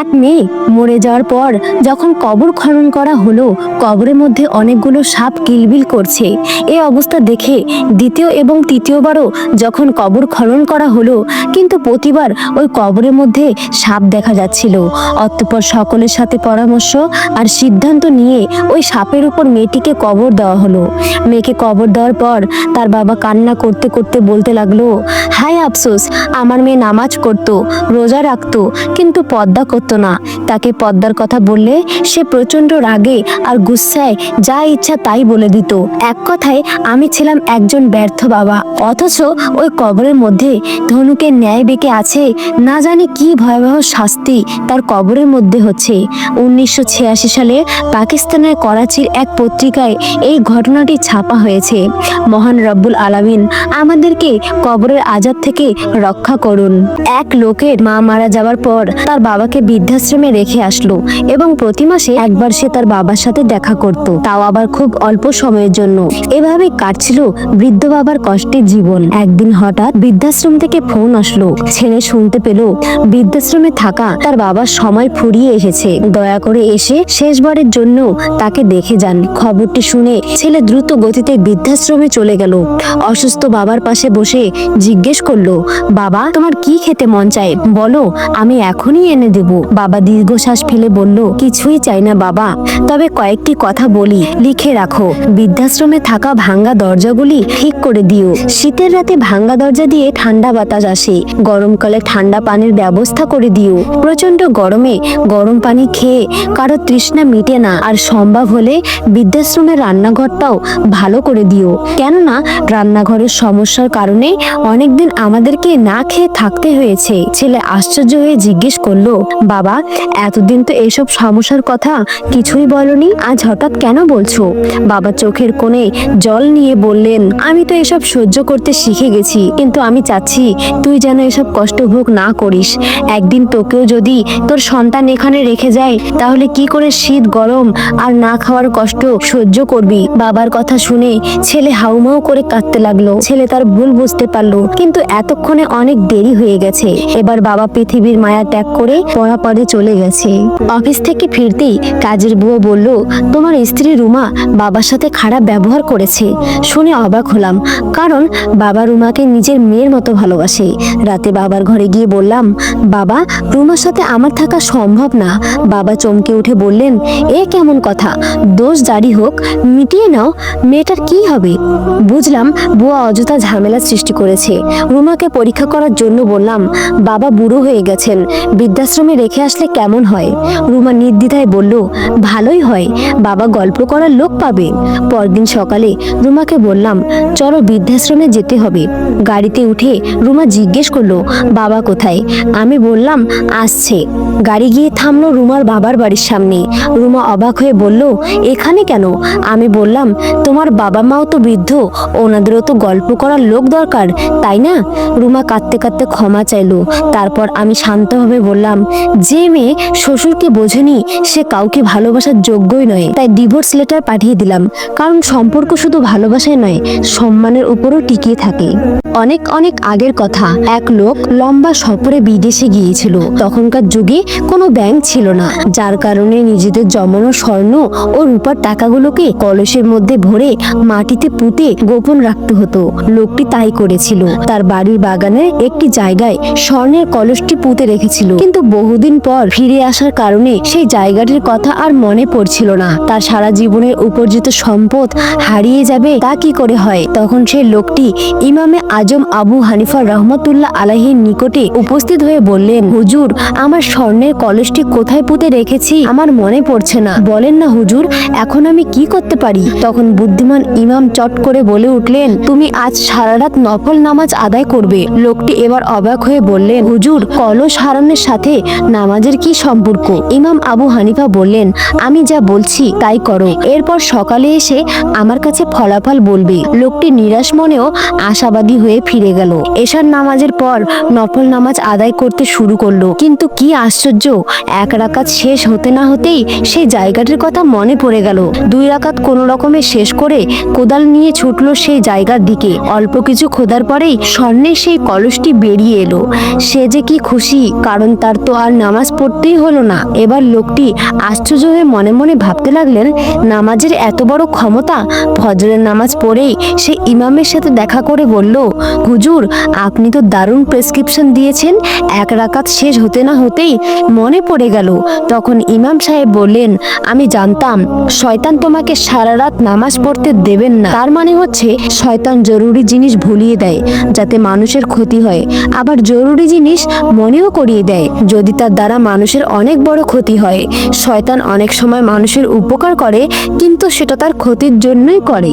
এক মেয়ে মরে যাওয়ার পর যখন কবর খনন করা হলো, কবরের মধ্যে অনেকগুলো সাপ কিলবিল করছে। এই অবস্থা দেখে দ্বিতীয় এবং তৃতীয়বারও যখন কবর খনন করা হলো, কিন্তু প্রতিবার ওই কবরের মধ্যে সাপ দেখা যাচ্ছিল। অতঃপর সকলের সাথে পরামর্শ আর সিদ্ধান্ত নিয়ে ওই সাপের উপর মেয়েটিকে কবর দেওয়া হলো। মেয়েকে কবর দেওয়ার পর তার বাবা কান্না করতে করতে বলতে লাগল, হায় আফসোস, আমার মেয়ে নামাজ করতো, রোজা রাখতো, কিন্তু পদ্মা করতো না। তাকে পদ্মার কথা বললে সে প্রচণ্ড রাগে আর গুসায় যা ইচ্ছা তাই বলে দিত। এক কথায়, আমি ছিলাম একজন ব্যর্থ বাবা। অথচ ওই কবরের মধ্যে ধনুকের ন্যায় বেঁকে আছে না জানি কি ভয়াবহ শাস্তি তার কবরের মধ্যে হচ্ছে। উনিশশো ছিয়াশি সালে পাকিস্তানের করাচির এক পত্রিকায় এই ঘটনাটি ছাপা হয়েছে। মহান রব্বুল আলামিন, আমাদেরকে কবরের আজাদ থেকে রক্ষা করুন। এক লোকের মা মারা যাওয়ার পর তার বাবাকে বৃদ্ধাশ্রমে রেখে আসলো এবং প্রতি মাসে একবার সে তার বাবার সাথে দেখা করত। তাও আবার খুব অল্প সময়ের জন্য। এভাবে কাটছিল বৃদ্ধ বাবার কষ্টের জীবন। একদিন হঠাৎ বৃদ্ধাশ্রম থেকে ফোন আসলো। ছেলে শুনতে পেল বৃদ্ধাশ্রমে থাকা তার বাবার সময় ফুরিয়ে এসেছে। দয়া করে এসে শেষবারের জন্য তাকে দেখে যান। খবরটি শুনে ছেলে দ্রুত গতিতে বৃদ্ধাশ্রমে চলে গেল। অসুস্থ বাবার পাশে বসে জিজ্ঞেস করল, বাবা, তোমার কি খেতে মন চায়? বলো, আমি এখনই এনে দেব। বাবা দীর্ঘশ্বাস ফেলে বলল, কিছুই চাই না বাবা। তবে কয়েকটি কথা বলি, লিখে রাখো। বৃদ্ধাশ্রমে থাকা ভাঙ্গা দরজাগুলি ঠিক করে দিও। শীতের রাতে ভাঙ্গা দরজা দিয়ে ঠান্ডা বাতাস আসে। গরমকালে ঠান্ডা পানির ব্যবস্থা করে দিও। প্রচণ্ড গরমে গরম পানি খেয়ে কারও তৃষ্ণা মিটে না। আর সম্ভব হলে বৃদ্ধাশ্রমের রান্নাঘরটাও ভালো করে দিও। কেননা, রান্নাঘরের সমস্যার কারণে অনেকদিন আমাদেরকে না খেয়ে থাকতে হয়েছে। ছেলে আশ্চর্য হয়ে জিজ্ঞেস করল, বাবা এতদিন তো এসব সমস্যার কথা কিছুই বলনি, আজ হঠাৎ কেন বলছো? বাবা চোখের কোণে জল নিয়ে বললেন, আমি তো এসব সহ্য করতে শিখে গেছি, কিন্তু আমি চাচ্ছি তুই যেন এসব কষ্ট ভোগ না করিস। একদিন তোকেও যদি তোর সন্তান এখানে রেখে যায়, তাহলে কি করে শীত, গরম আর না খাওয়ার কষ্ট সহ্য করবি? বাবার কথা শুনে ছেলে হাউমাউ করে কাঁদতে লাগল। ছেলে তার ভুল বুঝতে পারল, কিন্তু এতক্ষণে অনেক দেরি হয়ে গেছে। এবার বাবা পৃথিবীর মায়া ত্যাগ করে পড়াপড়ে চলে গেছে। অফিস থেকে ফিরতেই কাজের বুয়ো বলল, তোমার স্ত্রী রুমা বাবার সাথে খারাপ ব্যবহার করেছে। শুনে অবাক হলাম, কারণ বাবা রুমাকে নিজের মেয়ের মতো ভালোবাসে। রাতে বাবার ঘরে গিয়ে বললাম, বাবা, রুমার সাথে আমার থাকা সম্ভব না। বাবা চমকে উঠে বললেন, এ কেমন কথা, দোষ জারি হোক, মিটিয়ে নাও, মেয়েটার কি হবে? বুঝলাম বুয়া অযথা ঝামেলা সৃষ্টি করেছে। রুমাকে পরীক্ষা করার জন্য বললাম, বাবা বুড়ো হয়ে গেছেন, বৃদ্ধাশ্রমে রেখে আসলে কেমন হয়? রুমা নির্দ্বিধায় বলল, ভালোই হয়, বাবা গল্প করার লোক পাবে। পরদিন সকালে রুমাকে বললাম, চলো বৃদ্ধাশ্রমে যেতে হবে। গাড়িতে উঠে রুমা জিজ্ঞেস করল, বাবা কোথায়? আমি বললাম, আসছে। গাড়ি গিয়ে থামলো রুমার বাবার বাড়ির সামনে। রুমা অবাক হয়ে বলল, এখানে কেন? আমি বললাম, তোমার বাবা মাও তো বৃদ্ধ, ওনাদেরও তো গল্প করার লোক দরকার, তাই না? রুমা কাঁদতে কাঁদতে ক্ষমা চাইলো। তারপর আমি শান্তভাবে বললাম যে মেয়ে শ্বশুরকে বোঝেনি, সে কাউকে ভালোবাসার যোগ্যই নয়। তাই ডিভোর্স লেটার পাঠিয়ে দিলাম। কারণ সম্পর্ক শুধু ভালোবাসায় নয়, সম্মানের উপরও টিকিয়ে থাকে। অনেক অনেক আগের কথা। এক লোক লম্বা সফরে বিদেশে গিয়েছিল। তখনকার যুগে কোনো ব্যাংক ছিল না। যার কারণে নিজেদের জমানো স্বর্ণ ও রূপার টাকাগুলোকে কলসের মধ্যে ভরে মাটিতে পুঁতে গোপন রাখতে হতো। লোকটি তাই করেছিল। তার বাড়ির বাগানের একটি জায়গায় স্বর্ণের কলসটি পুঁতে রেখেছিল। কিন্তু বহুদিন পর ফিরে আসার কারণে সেই জায়গাটির কথা আর মনে পড়ছিল না। তার সারা জীবনের উপার্জিত সম্পদ হারিয়ে যাবে তা কি করে হয়? তখন সেই লোকটি ইমামে আজম আবু হানিফা রহমতুল্লাহ আলাহির নিকটে উপস্থিত হয়ে বললেন, হুজুর, আমার স্বর্ণের কলসটি কোথায় পুঁতে রেখেছি? আমার মনে পড়ছে না। বলেন না, হুজুর, এখন আমি কি করতে পারি? তখন বুদ্ধিমান ইমাম চট করে বলে উঠলেন, তুমি আজ সারা রাত নফল নামাজ আদায় করবে। লোকটি এবার অবাক হয়ে বললেন, হুজুর, কলস হারানোর সাথে নামাজের কি সম্পর্ক? ইমাম আবু হানিফা বললেন, আমি যা বলছি তাই করো। এরপর সকালে এসে আমার কাছে ফলাফল বলবে। লোকটি নিরাশ মনেও আশাবাদী হয়ে ফিরে গেল। এশার নামাজের পর নফল নামাজ আদায় করতে শুরু করল। কিন্তু কি আশ্চর্য, এক রাকাত শেষ হতে না হতেই সেই জায়গাটির কথা মনে পড়ে গেল। দুই রাকাত কোনো রকমে শেষ করে কোদাল নিয়ে ছুটলো সেই জায়গার দিকে। অল্প কিছু খোদার পরেই স্বর্ণের সেই কলসটি বেরিয়ে এলো। সে যে কি খুশি, কারণ তার তো আর নেওয়া নামাজ পড়তেই হলো না। এবার লোকটি আশ্চর্য হয়ে মনে মনে ভাবতে লাগলেন, নামাজের এত বড় ক্ষমতা, ফজরের নামাজ পড়েই সে ইমামের সাথে দেখা করে বলল, হুজুর, আপনি তো দারুণ প্রেসক্রিপশন দিয়েছেন, এক রাকাত শেষ হতে না হতেই মনে পড়ে গেল। তখন ইমাম সাহেব বললেন, আমি জানতাম, শয়তান তোমাকে সারা রাত নামাজ পড়তে দেবেন না। তার মানে হচ্ছে শয়তান জরুরি জিনিস ভুলিয়ে দেয়, যাতে মানুষের ক্ষতি হয়। আবার জরুরি জিনিস মনেও করিয়ে দেয়। যদি তার দ্বারা মানুষের অনেক বড় ক্ষতি হয়। শয়তান অনেক সময় মানুষের উপকার করে, কিন্তু সেটা তার ক্ষতির জন্যই করে।